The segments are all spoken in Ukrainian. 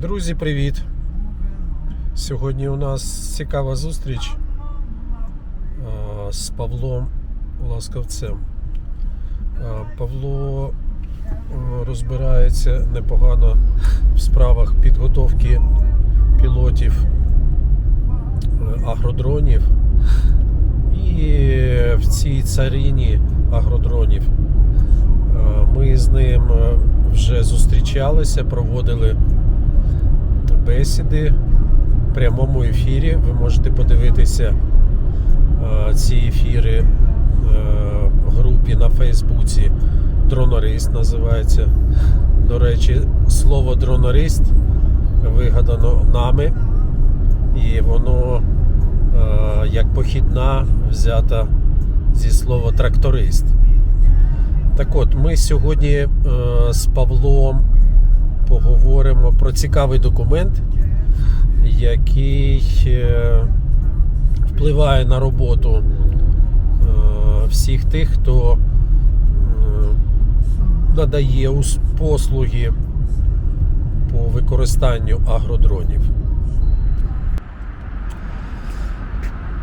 Друзі, привіт! Сьогодні у нас цікава зустріч з Павлом Ласковцем. Павло розбирається непогано в справах підготовки пілотів е, агродронів. І в цій царині агродронів ми з ним е, вже зустрічалися, проводили бесіди в прямому ефірі. Ви можете подивитися е, ці ефіри е, в групі на Фейсбуці. Дронорист називається. До речі, слово дронорист вигадано нами, і воно е, як похідна взята зі слова тракторист. Так от, ми сьогодні з Павлом поговоримо про цікавий документ, який е, впливає на роботу е, всіх тих, хто е, надає послуги по використанню агродронів.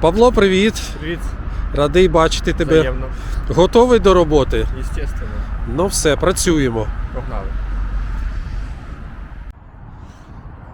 Павло, привіт! Привіт, Радий бачити тебе. взаємно. Готовий до роботи? Естественно, Ну все, працюємо. погнали. Е,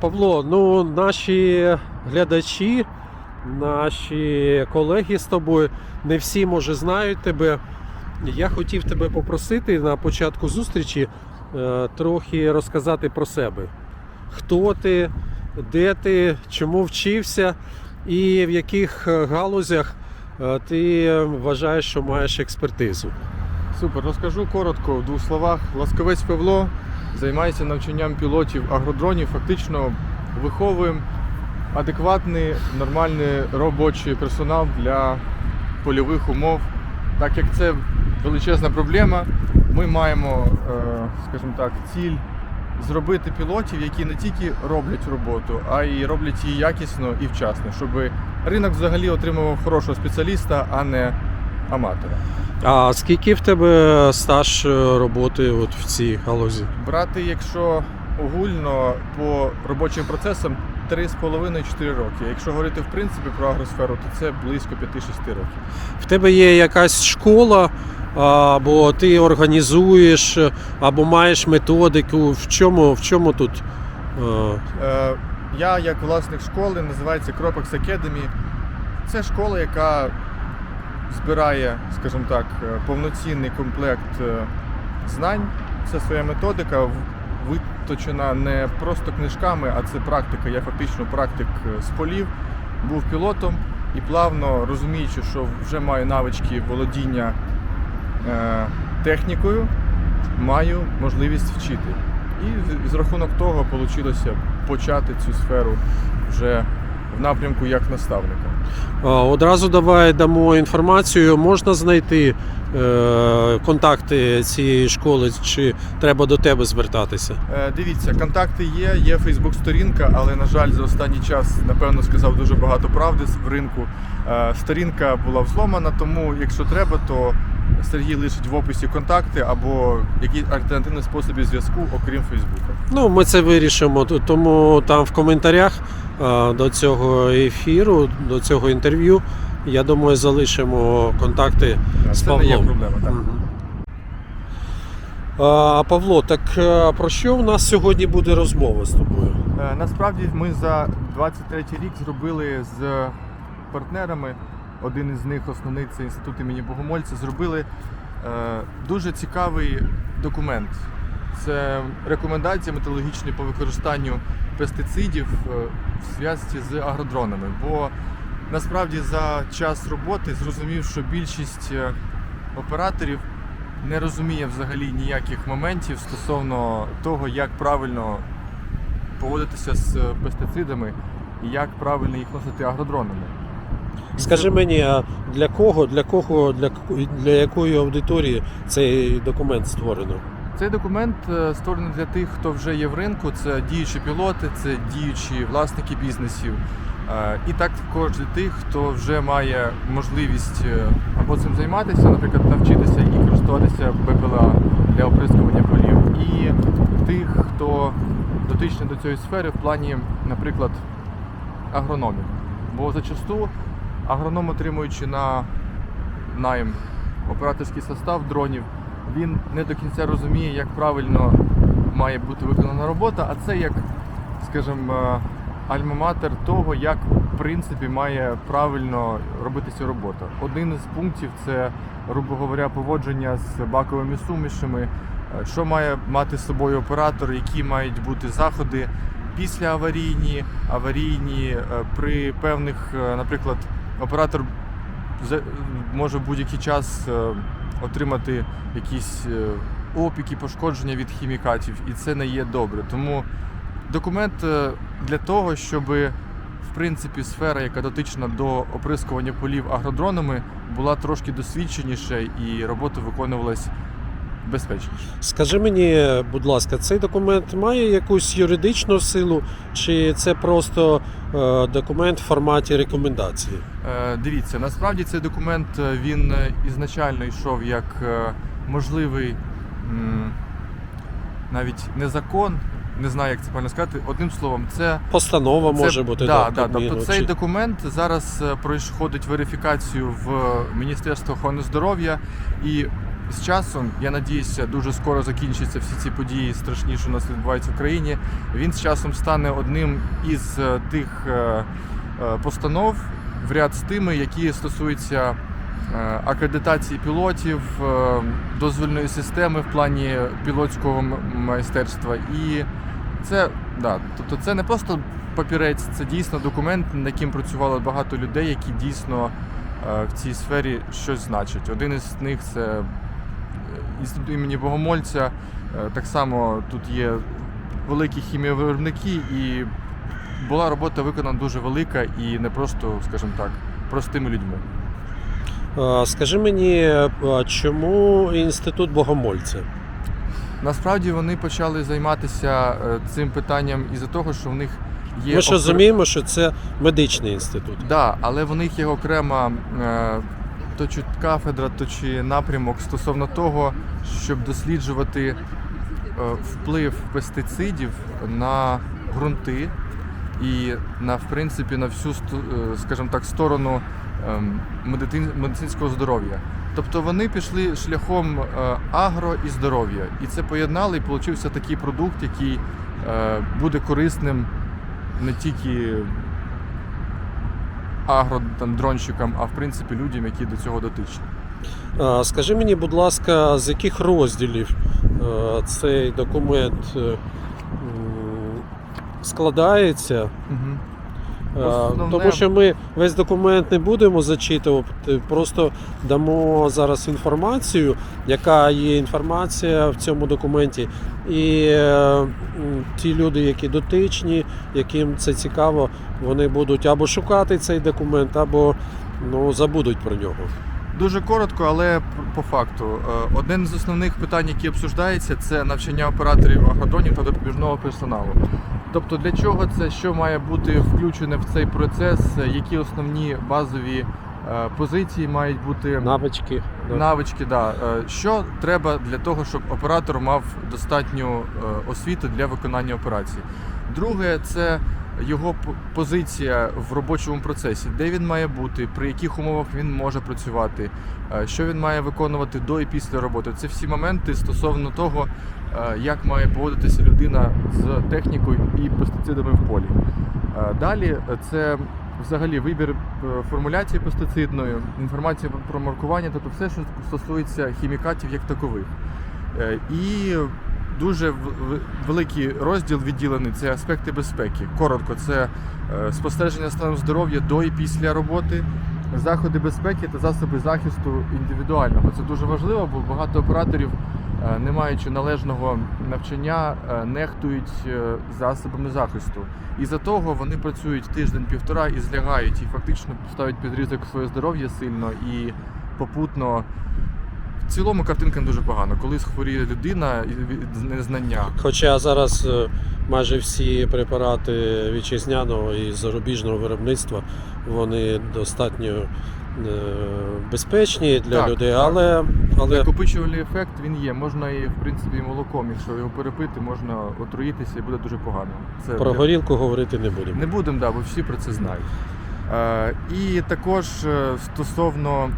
Павло, ну наші глядачі, наші колеги з тобою, не всі може знають тебе. Я хотів тебе попросити на початку зустрічі е, трохи розказати про себе. Хто ти, де ти, чому вчився і в яких е, галузях е, ти вважаєш, що маєш експертизу. Супер, розкажу коротко в двох словах. Ласковець Павло займається навчанням пілотів агродронів. Фактично виховуємо адекватний, нормальний робочий персонал для польових умов. Так як це величезна проблема, ми маємо, е, скажімо так, ціль зробити пілотів, які не тільки роблять роботу, а й роблять її якісно і вчасно, щоб ринок взагалі отримував хорошого спеціаліста, а не аматора. А скільки в тебе стаж е, роботи от в цій галузі? Брати, якщо огульно по робочим процесам 3,5-4 роки. Якщо говорити в принципі про агросферу, то це близько 5-6 років. В тебе є якась школа, або ти організуєш, або маєш методику. В чому, в чому тут? е, Е, я, як власник школи, називається Cropex Academy. Це школа, яка збирає, скажімо так, е, повноцінний комплект е, знань. Це своя методика, виточена не просто книжками, а це практика. Я фактично практик е, з полів, був пілотом і плавно розуміючи, що вже маю навички володіння технікою, маю можливість вчити. І з рахунок того вийшло почати цю сферу вже в напрямку як наставника. Одразу давай дамо інформацію. Можна знайти е, контакти цієї школи, чи треба до тебе звертатися? Е, Дивіться, контакти є, є Фейсбук-сторінка, але, на жаль, за останній час, напевно, сказав дуже багато правди в ринку. Е, Сторінка була взломана, тому якщо треба, то Сергій лишить в описі контакти або якісь альтернативні способи зв'язку, окрім Фейсбука. Ну, ми це вирішимо. Тому там в коментарях до цього ефіру, до цього інтерв'ю, я думаю, залишимо контакти з Це не є проблема. Так. А, Павло, так е, про що в нас сьогодні буде розмова з тобою? Е, Насправді ми за 23 рік зробили з партнерами, один із них основний це інститут імені Богомольця, зробили е, дуже цікавий документ. Це рекомендації методологічні по використанню пестицидів е, в зв'язці з агродронами. Бо насправді за час роботи зрозумів, що більшість е, операторів не розуміє взагалі ніяких моментів стосовно того, як правильно поводитися з пестицидами і як правильно їх носити агродронами. Скажи мені, а для кого, для кого, для, для якої аудиторії цей документ створено? Цей документ е, створений для тих, хто вже є в ринку. Це діючі пілоти, це діючі власники бізнесів. Е, І також для тих, хто вже має можливість е, або цим займатися, наприклад, навчитися і користуватися БПЛА для оприскування полів, і тих, хто дотичні до цієї сфери в плані, наприклад, агрономів. Бо зачасту агроном, отримуючи на найм операторський состав дронів, він не до кінця розуміє, як правильно має бути виконана робота, а це як, скажімо, альма-матер того, як в принципі має правильно робитися робота. Один із пунктів це, грубо говоря, поводження з баковими сумішами, е, що має мати з собою оператор, які мають бути заходи після аварійні, аварійні е, при певних, е, наприклад, оператор може в будь-який час е, отримати якісь е, опіки, пошкодження від хімікатів, і це не є добре. Тому документ е, для того, щоб в принципі сфера, яка дотична до оприскування полів агродронами, була трошки досвідченіша і робота виконувалась безпечніше. Скажи мені, будь ласка, цей документ має якусь юридичну силу, чи це просто е, документ в форматі рекомендації? Е, Дивіться, насправді цей документ е, він ізначально йшов як можливий навіть не закон, не знаю, як це правильно сказати. Одним словом, це Постанова це- може бути да, да, Тобто цей чи- документ зараз проходить верифікацію в Міністерстві охорони здоров'я, і з часом, я надіюся, дуже скоро закінчаться всі ці події страшні, що у нас відбуваються в країні. Він з часом стане одним із е, тих е, е, постанов в ряд з тими, які стосуються акредитації пілотів, дозвільної системи в плані пілотського майстерства. І це, да, тобто це не просто папірець, це дійсно документ, над яким працювало багато людей, які дійсно в цій сфері щось значать. Один із них це інститут імені Богомольця. Е, Так само тут є великі хіміовиробники, і була робота виконана дуже велика і не просто, скажімо так, простими людьми. Е, Скажи мені, е, чому інститут Богомольця? Насправді вони почали займатися цим питанням із-за того, що в них є Ми ж розуміємо, що це медичний інститут. Да, але в них є окрема то чи кафедра, то чи напрямок стосовно того, щоб досліджувати е, вплив пестицидів на ґрунти і на в принципі на всю е, скажімо так, сторону ем, медицинського здоров'я. Тобто вони пішли шляхом е, агро і здоров'я, і це поєднали, і получився такий продукт, який буде корисним не тільки агродронщикам, а в принципі людям, які до цього дотичні. Скажи мені, будь ласка, з яких розділів е, цей документ е, складається? Угу. Е, Основне- Тому що ми весь документ не будемо зачитувати, просто дамо зараз інформацію, яка є інформація в цьому документі. І е, ті люди, які дотичні, яким це цікаво, вони будуть або шукати цей документ, або ну, забудуть про нього. Дуже коротко, але по факту. Е, Один з основних питань, які обсуждається, це навчання операторів агродронів та допоміжного персоналу. Тобто для чого це, що має бути включене в цей процес, які основні базові е, позиції мають бути Навички. навички. Да. Е, Що треба для того, щоб оператор мав достатню е, освіту для виконання операції? Друге, це його позиція в робочому процесі, де він має бути, при яких умовах він може працювати, що він має виконувати до і після роботи. Це всі моменти стосовно того, як має поводитися людина з технікою і пестицидами в полі. Е, Далі е, це взагалі вибір е, формуляції пестицидної, інформація про- маркування, тобто все, що стосується хімікатів як такових. Е, І дуже великий розділ відділений це аспекти безпеки. Коротко, це е, спостереження стану здоров'я до і після роботи, заходи безпеки та засоби захисту індивідуального. Це дуже важливо, бо багато операторів, е, не маючи належного навчання, е, нехтують е, засобами захисту. І за того вони працюють тиждень-півтора і злягають, і фактично ставлять під ризик своє здоров'я сильно і попутно. В цілому картинка не дуже погана. Коли хворіє людина від незнання. Хоча зараз е, майже всі препарати вітчизняного і зарубіжного виробництва вони достатньо безпечні для Так, людей, так. але, але Накопичувальний ефект він є. Можна і в принципі і молоком, якщо його перепити, можна отруїтися і буде дуже погано. Це про для- горілку говорити не будемо. Не будемо, да, бо всі про це знають. Е, і також е, стосовно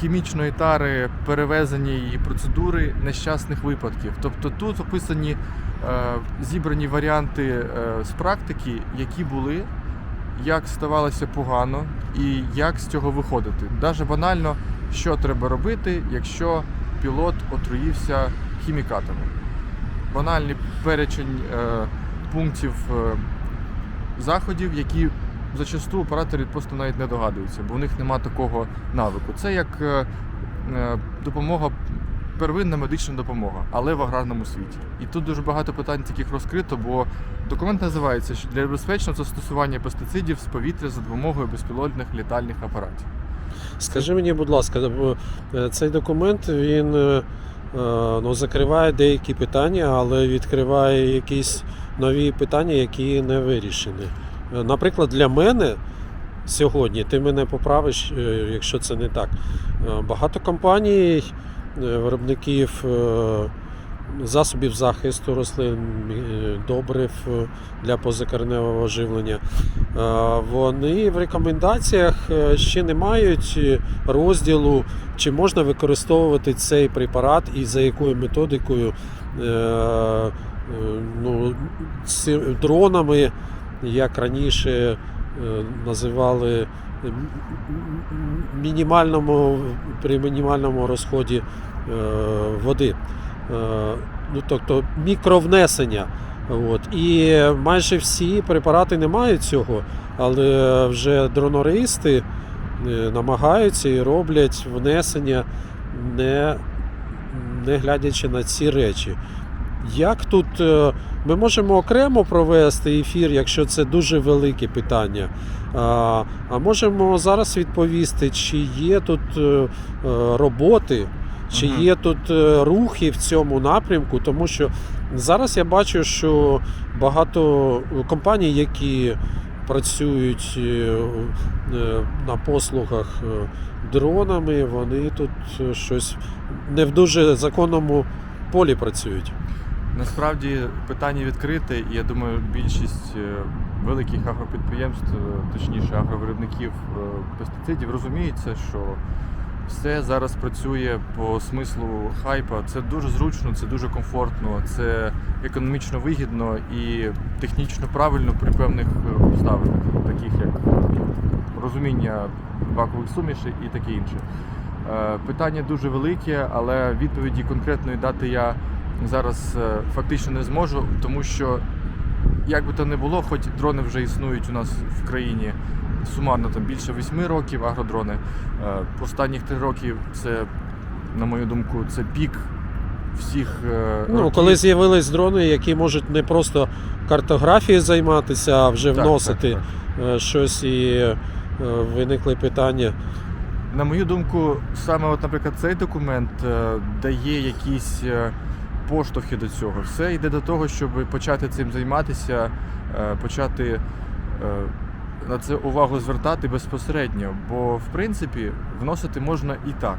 хімічної тари, перевезення її процедури нещасних випадків. Тобто тут описані е, зібрані варіанти е, з практики, які були, як ставалося погано і як з цього виходити. Даже банально, що треба робити, якщо пілот отруївся хімікатами. Банальний перечень е, пунктів е, заходів, які зачасту оператори просто навіть не догадуються, бо у них нема такого навику. Це як е, е, допомога, первинна медична допомога, але в аграрному світі. І тут дуже багато питань таких розкрито, бо документ називається для безпечного застосування пестицидів з повітря за допомогою безпілотних літальних апаратів. Скажи мені, будь ласка, е, цей документ він е, е, ну, закриває деякі питання, але відкриває якісь нові питання, які не вирішені. Наприклад, для мене сьогодні, ти мене поправиш, якщо це не так. Багато компаній, виробників засобів захисту рослин, е, добрив е, для позакореневого живлення. Е, Вони в рекомендаціях ще не мають розділу, чи можна використовувати цей препарат і за якою методикою ну, дронами, як раніше називали мінімальному, при мінімальному розході води. Е, Ну, тобто мікровнесення. От. І майже всі препарати не мають цього, але вже дронористи е, намагаються і роблять внесення, не, не глядячи на ці речі. Як тут е, ми можемо окремо провести ефір, якщо це дуже велике питання. А, можемо зараз відповісти, чи є тут роботи, чи є тут е, рухи в цьому напрямку, тому що зараз я бачу, що багато компаній, які працюють е, е, на послугах е, дронами, вони тут е, щось не в дуже законному полі працюють. Насправді питання відкрите, і я думаю, більшість е, великих агропідприємств, е, точніше агровиробників е, пестицидів, розуміється, що все зараз працює по смислу хайпа. Це дуже зручно, це дуже комфортно, це економічно вигідно і технічно правильно при певних е, обставинах, таких як розуміння бакових сумішей і таке інше. Е, Питання дуже велике, але відповіді конкретної дати я зараз е, фактично не зможу, тому що як би то не було, хоч дрони вже існують у нас в країні сумарно там більше восьми років агродрони. Е, Останніх три роки це, на мою думку, це пік всіх. е, Ну, років. коли з'явились дрони, які можуть не просто картографією займатися, а вже Так, вносити так, так. е, щось і виникли питання. На мою думку, саме, от, наприклад, цей документ дає якісь поштовхи до цього. Все йде до того, щоб почати цим займатися, почати на це увагу звертати безпосередньо. Бо, в принципі, вносити можна і так.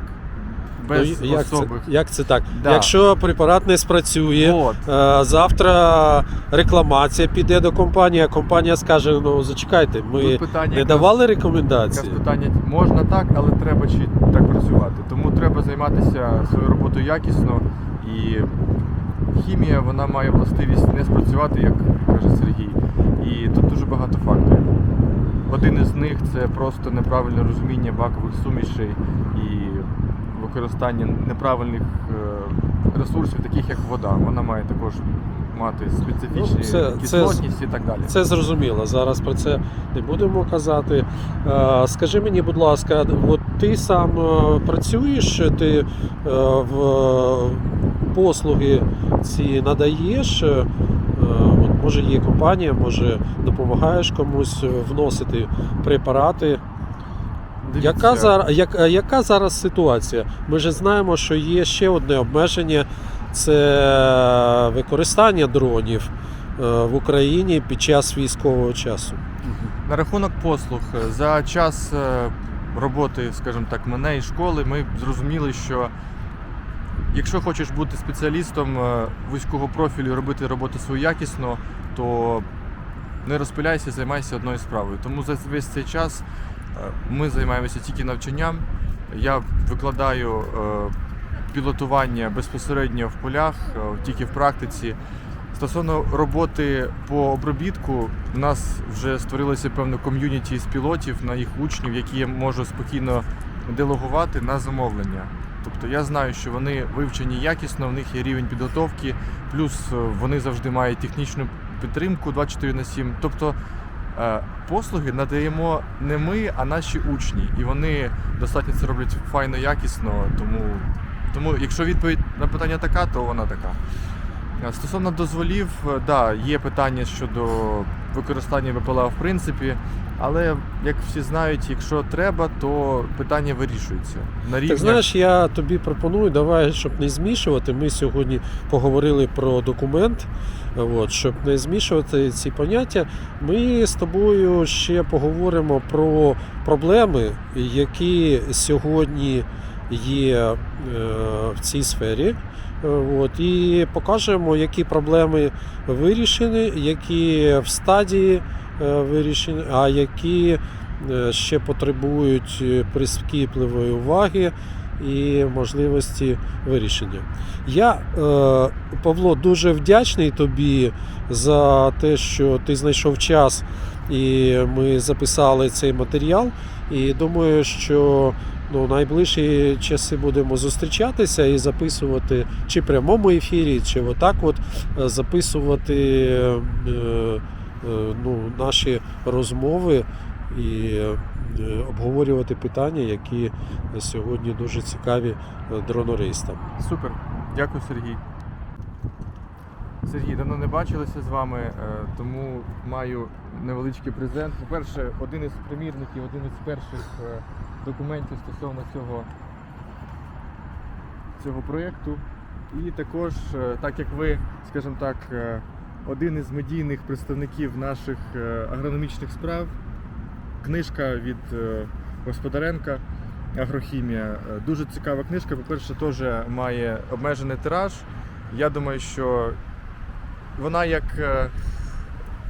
Без ну, як, це, особих. як це так? Да. Якщо препарат не спрацює, От. е, завтра рекламація піде до компанії, а компанія скаже: ну зачекайте, ми питання не якраз- давали Якраз рекомендації. питання можна так, але треба чи так працювати. Тому треба займатися своєю роботою якісно. І хімія вона має властивість не спрацювати, як каже Сергій. І тут дуже багато факторів. Один із них це просто неправильне розуміння бакових сумішей і використання неправильних е, ресурсів, таких як вода. Вона має також мати специфічні Ну, це- це- і так далі. Це зрозуміло. Зараз про це не будемо казати. Е, Скажи мені, будь ласка, от ти сам е, працюєш, ти в послуги ці надаєш? Е, може є компанія, може допомагаєш комусь вносити препарати. Яка зараз, як, е, яка зараз ситуація? Ми ж знаємо, що є ще одне обмеження це використання дронів е, в Україні під час військового часу. На рахунок послуг, е, за час е, роботи, скажімо так, мене і школи, ми зрозуміли, що якщо хочеш бути спеціалістом е, вузького профілю, робити роботу свою якісно, то не розпиляйся, займайся одною справою. Тому за весь цей час е, ми займаємося тільки навчанням. Я викладаю е, пілотування безпосередньо в полях, тільки в практиці. Стосовно роботи по обробітку, у нас вже створилося певне ком'юніті з пілотів на їх учнів, які я можу спокійно делегувати на замовлення. Тобто я знаю, що вони вивчені якісно, в них є рівень підготовки, плюс е, вони завжди мають технічну підтримку 24 на 7. Тобто е, послуги надаємо не ми, а наші учні. І вони достатньо це роблять файно, якісно. Тому, тому якщо відповідь на питання така, то вона така. Е, Стосовно дозволів, да, є питання щодо використання ВПЛА в принципі, але як всі знають, якщо треба, то питання вирішується. На рівні Так знаєш, я тобі пропоную, давай, щоб не змішувати. Ми сьогодні поговорили про документ. От, щоб не змішувати ці поняття, ми з тобою ще поговоримо про проблеми, які сьогодні є е, в цій сфері. Е, От, і покажемо, які проблеми вирішені, які в стадії е, вирішені, а які е, ще потребують прискіпливої уваги і можливості вирішення. Я, Павло, дуже вдячний тобі за те, що ти знайшов час і ми записали цей матеріал. І думаю, що ну, найближчі часи будемо зустрічатися і записувати чи в прямому ефірі, чи отак от е, записувати е, е, ну, наші розмови і обговорювати питання, які сьогодні дуже цікаві дронористам. Супер, дякую, Сергій. Сергій, давно не бачилися з вами, тому маю невеличкий презент. По-перше, один із примірників, один із перших документів стосовно цього, цього проєкту. І також, е, так як ви, скажімо так, е, один із медійних представників наших е, агрономічних справ, книжка від Господаренка. Агрохімія. Дуже цікава книжка. По-перше, теж має обмежений тираж. Я думаю, що вона як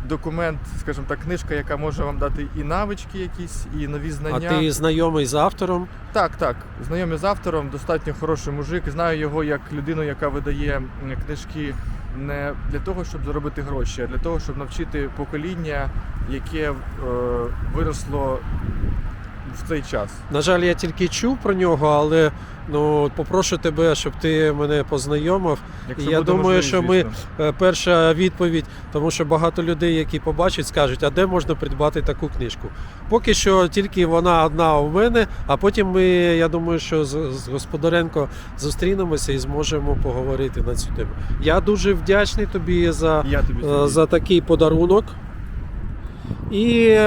документ, скажімо так, книжка, яка може вам дати і навички якісь, і нові А знання. ти знайомий з автором? Так, так. Знайомий з автором, достатньо хороший мужик. Знаю його як людину, яка видає книжки не для того, щоб заробити гроші, а для того, щоб навчити покоління, яке е, виросло в цей час. На жаль, я тільки чув про нього, але ну, попрошу тебе, щоб ти мене познайомив. Якщо Я думаю, що ми- звісно. Е, Перша відповідь, тому що багато людей, які побачать, скажуть, а де можна придбати таку книжку. Поки що тільки вона одна у мене, а потім ми, я думаю, що з, з Господаренко зустрінемося і зможемо поговорити на цю тему. Я дуже вдячний тобі за, тобі е, за такий подарунок. І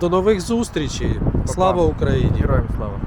до нових зустрічей. Слава Україні! Героям слава.